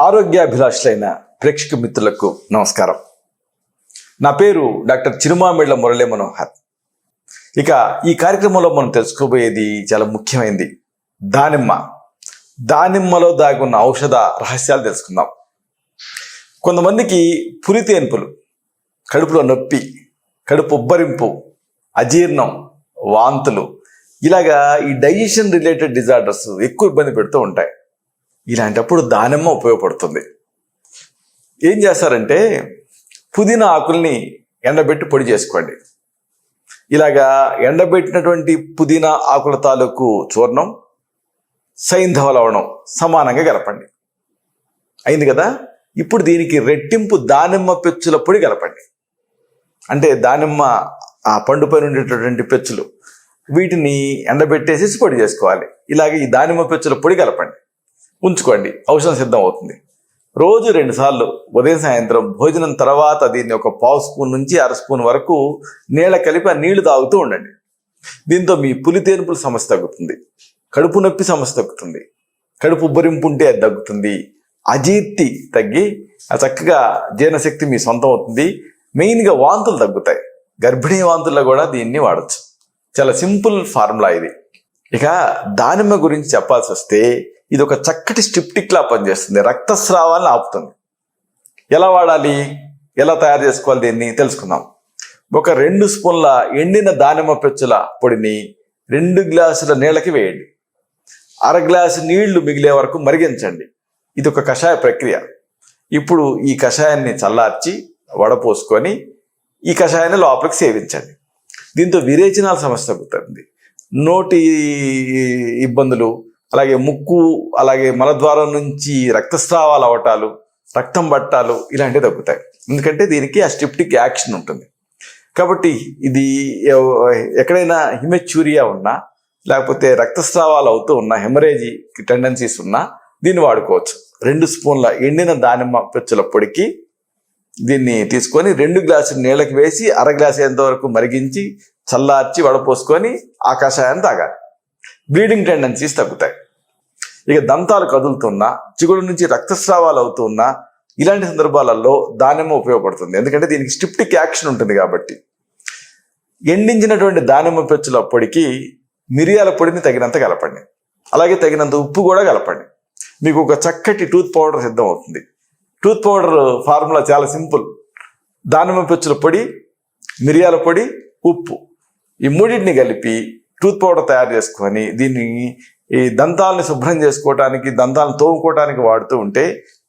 ఆరోగ్యాభిలాషులైన ప్రేక్షక మిత్రులకు నమస్కారం. నా పేరు డాక్టర్ చిరుమామిళ్ళ మురళీ మనోహర్. ఇక ఈ కార్యక్రమంలో మనం తెలుసుకోబోయేది చాలా ముఖ్యమైనది దానిమ్మ. దానిమ్మలో దాగున్న ఔషధ రహస్యాలు తెలుసుకుందాం. కొంతమందికి పురితేన్పులు కడుపులో నొప్పి కడుపు ఉబ్బరింపు అజీర్ణం వాంతులు ఇలాగా ఈ డైజెషన్ రిలేటెడ్ డిజార్డర్స్ ఎక్కువ ఇబ్బంది పెడుతూ ఉంటాయి. ఇలాంటప్పుడు దానిమ్మ ఉపయోగపడుతుంది. ఏం చేస్తారంటే పుదీనా ఆకుల్ని ఎండబెట్టి పొడి చేసుకోండి. ఇలాగా ఎండబెట్టినటువంటి పుదీనా ఆకుల తాలూకు చూర్ణం సైంధవ లవణం సమానంగా కలపండి అయింది కదా? ఇప్పుడు దీనికి రెట్టింపు దానిమ్మ పెచ్చుల పొడి కలపండి అంటే దానిమ్మ ఆ పండుపై ఉండేటటువంటి పెచ్చులు వీటిని ఎండబెట్టేసేసి పొడి చేసుకోవాలి. ఇలాగే ఈ దానిమ్మ పెచ్చుల పొడి కలపండి ఉంచుకోండి. ఔషధం సిద్ధం అవుతుంది రోజు రెండుసార్లు ఉదయం సాయంత్రం భోజనం తర్వాత దీన్ని ఒక పావు స్పూన్ నుంచి అర స్పూన్ వరకు నీళ్ళ కలిపి ఆ నీళ్ళు తాగుతూ ఉండండి. దీంతో మీ పులి తేనుపుల సమస్య తగ్గుతుంది. కడుపు నొప్పి సమస్య తగ్గుతుంది. కడుపు ఉబ్బరింపు ఉంటే అది తగ్గుతుంది. అజీర్తి తగ్గి చక్కగా జీర్ణశక్తి మీ సొంతం అవుతుంది మెయిన్గా వాంతులు తగ్గుతాయి. గర్భిణీ వాంతుల్లో కూడా దీన్ని వాడచ్చు. చాలా సింపుల్ ఫార్ములా ఇది. ఇక దానిమ్మ గురించి చెప్పాల్సి వస్తే ఇది ఒక చక్కటి స్టిప్టిక్ లా పనిచేస్తుంది. రక్తస్రావాలను ఆపుతుంది. ఎలా వాడాలి? ఎలా తయారు చేసుకోవాలి దీన్ని? తెలుసుకుందాం. ఒక రెండు స్పూన్ల ఎండిన దానిమ్మ పెచ్చుల పొడిని రెండు గ్లాసుల నీళ్ళకి వేయండి. అర గ్లాసు నీళ్ళు మిగిలే వరకు మరిగించండి. ఇది ఒక కషాయ ప్రక్రియ. ఇప్పుడు ఈ కషాయాన్ని చల్లార్చి వడపోసుకొని ఈ కషాయాన్ని లోపలికి సేవించండి. దీంతో విరేచనాల సమస్య తగ్గుతుంది. నోటి ఇబ్బందులు అలాగే ముక్కు అలాగే మలద్వారం నుంచి రక్తస్రావాలు అవటాలు రక్తం పట్టాలు ఇలాంటివి తగ్గుతాయి. ఎందుకంటే దీనికి ఆ స్టిప్టిక్ యాక్షన్ ఉంటుంది. కాబట్టి ఇది ఎవ- ఎక్కడైనా హిమెచ్యూరియా ఉన్నా లేకపోతే రక్తస్రావాలు అవుతూ ఉన్నా హెమరేజీ టెండెన్సీస్ ఉన్నా దీన్ని వాడుకోవచ్చు. రెండు స్పూన్ల ఎండిన దానిమ్మ పెచ్చుల పొడికి దీన్ని తీసుకొని రెండు గ్లాసులు నీళ్ళకి వేసి అర గ్లాసు ఎంతవరకు వరకు మరిగించి చల్లార్చి వడపోసుకొని ఆ కషాయాన్ని తాగాలి. బ్లీడింగ్ టెండెన్సీస్ తగ్గుతాయి. ఇక దంతాలు కదులుతున్నా చిగుడు నుంచి రక్తస్రావాలు అవుతున్నా ఇలాంటి సందర్భాలలో దానిమ్మ ఉపయోగపడుతుంది. ఎందుకంటే దీనికి స్టిప్టిక్ యాక్షన్ ఉంటుంది కాబట్టి. ఎండించినటువంటి దానిమ్మ పెచ్చుల పొడికి మిరియాల పొడిని తగినంత కలపండి. అలాగే తగినంత ఉప్పు కూడా కలపండి. మీకు ఒక చక్కటి టూత్ పౌడర్ సిద్ధం అవుతుంది టూత్ పౌడర్ ఫార్ములా చాలా సింపుల్. దానిమ్మ పెచ్చుల పొడి మిరియాల పొడి ఉప్పు. ఈ మూడింటిని కలిపి టూత్ పౌడర్ తయారు చేసుకొని దీన్ని ఈ దంతాలని శుభ్రం చేసుకోవటానికి దంతాలను తోముకోవటానికి వాడుతూ ఉంటే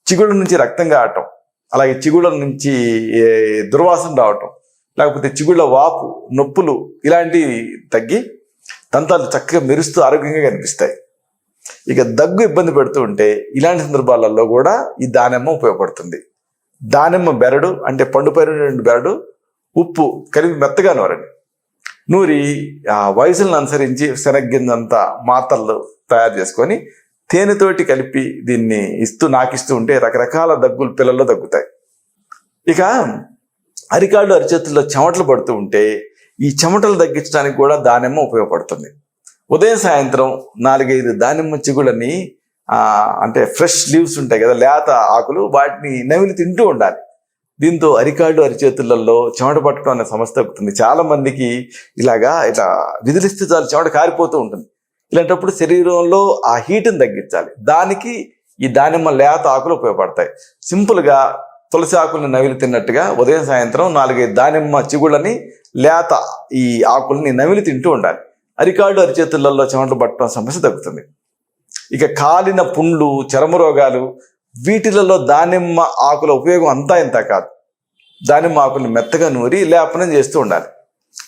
చిగుళ్ళ నుంచి రక్తం కావటం అలాగే చిగుళ్ళ నుంచి దుర్వాసన రావటం లేకపోతే చిగుళ్ళ వాపు నొప్పులు ఇలాంటివి తగ్గి దంతాలు చక్కగా మెరుస్తూ ఆరోగ్యంగా కనిపిస్తాయి. ఇక దగ్గు ఇబ్బంది పెడుతూ ఉంటే ఇలాంటి సందర్భాలలో కూడా ఈ దానిమ్మ ఉపయోగపడుతుంది. దానిమ్మ బెరడు అంటే పండుపైన బెరడు ఉప్పు కలిపి మెత్తగా నూరండి. నూరి ఆ వయసులను అనుసరించి శనగ్గింజంతా మాత్రలు తయారు చేసుకొని తేనెతోటి కలిపి దీన్ని ఇస్తూ నాకిస్తూ ఉంటే రకరకాల దగ్గులు పిల్లల్లో తగ్గుతాయి ఇక అరికాళ్ళు అరిచేతుల్లో చెమటలు పడుతూ ఉంటే ఈ చెమటలు తగ్గించడానికి కూడా దానిమ్మ ఉపయోగపడుతుంది. ఉదయం సాయంత్రం నాలుగైదు దానిమ్మ చిగుళ్ళని అంటే ఫ్రెష్ లీవ్స్ ఉంటాయి కదా లేత ఆకులు వాటిని నవిలి తింటూ ఉండాలి. దీంతో అరికాళ్ళు అరిచేతులలో చెమట పట్టడం అనే సమస్య తగ్గుతుంది. చాలా మందికి ఇలాగా ఇట్లా విదిలిస్తే చాలు చెమట కారిపోతూ ఉంటుంది. ఇలాంటప్పుడు శరీరంలో ఆ హీట్ని తగ్గించాలి. దానికి ఈ దానిమ్మ లేత ఆకులు ఉపయోగపడతాయి. సింపుల్గా తులసి ఆకుల్ని నవిలి తిన్నట్టుగా ఉదయం సాయంత్రం నాలుగైదు దానిమ్మ చిగుళ్ళని లేత ఈ ఆకుల్ని నవిలి తింటూ ఉండాలి. అరికాళ్ళు అరిచేతులలో చెమటలు పట్టడం సమస్య తగ్గుతుంది. ఇక కాలిన పుండ్లు చర్మ రోగాలు వీటిలలో దానిమ్మ ఆకుల ఉపయోగం అంతా ఇంత కాదు. దానిమ్మ ఆకుల్ని మెత్తగా నూరి లేపనం చేస్తూ ఉండాలి.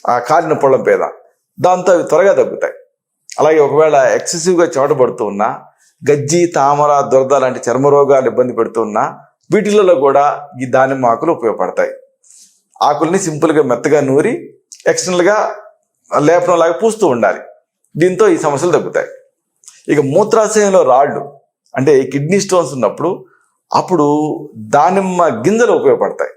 ఆ కాలిన పొళ్ళం పేద. దాంతో అవి త్వరగా తగ్గుతాయి. అలాగే ఒకవేళ ఎక్సెసివ్గా చెమట పడుతూ ఉన్నా గజ్జి తామర దురద లాంటి చర్మ రోగాలు ఇబ్బంది పెడుతున్నా వీటిలలో కూడా ఈ దానిమ్మ ఆకులు ఉపయోగపడతాయి. ఆకుల్ని సింపుల్గా మెత్తగా నూరి ఎక్స్టర్నల్గా లేపనం లాగా పూస్తూ ఉండాలి. దీంతో ఈ సమస్యలు తగ్గుతాయి. ఇక మూత్రాశయంలో రాళ్ళు. అంటే కిడ్నీ స్టోన్స్ ఉన్నప్పుడు అప్పుడు దానిమ్మ గింజలు ఉపయోగపడతాయి.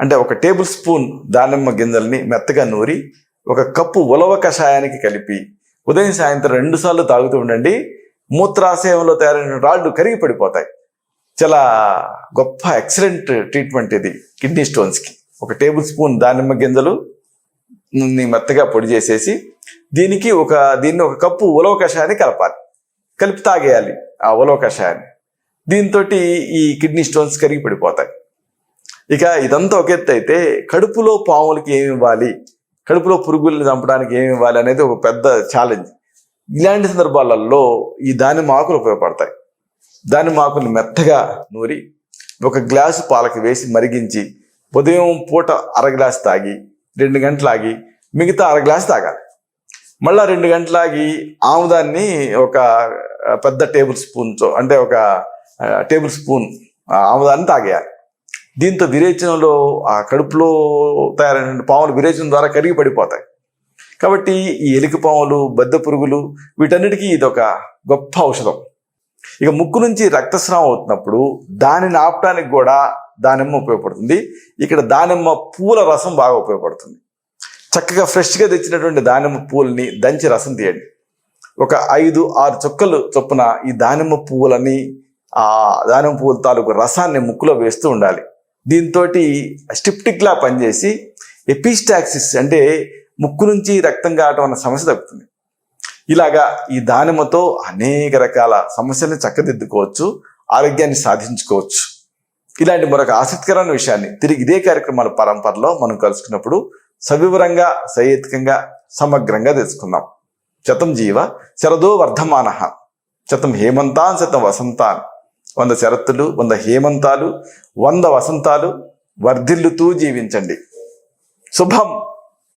అంటే ఒక టేబుల్ స్పూన్ దానిమ్మ గింజల్ని మెత్తగా నూరి ఒక కప్పు ఉలవ కషాయానికి కలిపి ఉదయం సాయంత్రం రెండు సార్లు తాగుతూ ఉండండి. మూత్రాశయంలో తయారైన రాళ్ళు కరిగి పడిపోతాయి. చాలా గొప్ప ఎక్సలెంట్ ట్రీట్మెంట్ ఇది కిడ్నీ స్టోన్స్కి ఒక టేబుల్ స్పూన్ దానిమ్మ గింజలు ని మెత్తగా పొడి చేసేసి దీనికి ఒక దీన్ని ఒక కప్పు ఉలవ కషాయాన్ని కలపాలి. కలిపి తాగేయాలి. ఆ దీంతో ఈ కిడ్నీ స్టోన్స్ కరిగి పడిపోతాయి ఇక ఇదంతా ఒక ఎత్తు అయితే కడుపులో పాములకి ఏమి ఇవ్వాలి? కడుపులో పురుగుల్ని చంపడానికి ఏమి ఇవ్వాలి అనేది ఒక పెద్ద ఛాలెంజ్ ఇలాంటి సందర్భాలలో ఈ దానిమ్మ ఆకులు ఉపయోగపడతాయి. దానిమ్మ ఆకులు మెత్తగా నూరి ఒక గ్లాసు పాలకి వేసి మరిగించి ఉదయం పూట అర గ్లాస్ తాగి రెండు గంటలు ఆగి మిగతా అర గ్లాస్ తాగాలి. మళ్ళా రెండు గంటలాగి ఆముదాన్ని ఒక పెద్ద టేబుల్ స్పూన్తో అంటే ఒక టేబుల్ స్పూన్ ఆముదాన్ని తాగేయాలి. దీంతో విరేచనలో ఆ కడుపులో తయారైన పాములు విరేచన ద్వారా కరిగి పడిపోతాయి. కాబట్టి ఈ ఎలిక పాములు బద్ద పురుగులు వీటన్నిటికీ ఇది ఒక గొప్ప ఔషధం. ఇక ముక్కు నుంచి రక్తస్రావం అవుతున్నప్పుడు దానిని ఆపడానికి కూడా దానిమ్మ ఉపయోగపడుతుంది. ఇక్కడ దానిమ్మ పూల రసం బాగా ఉపయోగపడుతుంది. చక్కగా ఫ్రెష్గా తెచ్చినటువంటి దానిమ్మ పూలని దంచి రసం తీయండి. ఒక ఐదు ఆరు చుక్కలు చొప్పున ఈ దానిమ్మ పువ్వులని ఆ దానిమ్మ పువ్వుల తాలూకు రసాన్ని ముక్కులో వేస్తూ ఉండాలి. దీంతో స్టిప్టిక్లా పనిచేసి ఎపిస్టాక్సిస్ అంటే ముక్కు నుంచి రక్తం కావటం అన్న సమస్య తగ్గుతుంది. ఇలాగా ఈ దానిమ్మతో అనేక రకాల సమస్యలను చక్కదిద్దుకోవచ్చు ఆరోగ్యాన్ని సాధించుకోవచ్చు. ఇలాంటి మరొక ఆసక్తికరమైన విషయాన్ని తిరిగి ఇదే కార్యక్రమాల పరంపరలో మనం కలుసుకున్నప్పుడు సవివరంగా సహేతుకంగా సమగ్రంగా తెలుసుకుందాం. శతం జీవ శరదో వర్ధమాన. శతం హేమంతాన్ శతం వసంతాన్. వంద శరత్తులు వంద హేమంతాలు వంద వసంతాలు వర్ధిల్లుతూ జీవించండి. శుభం!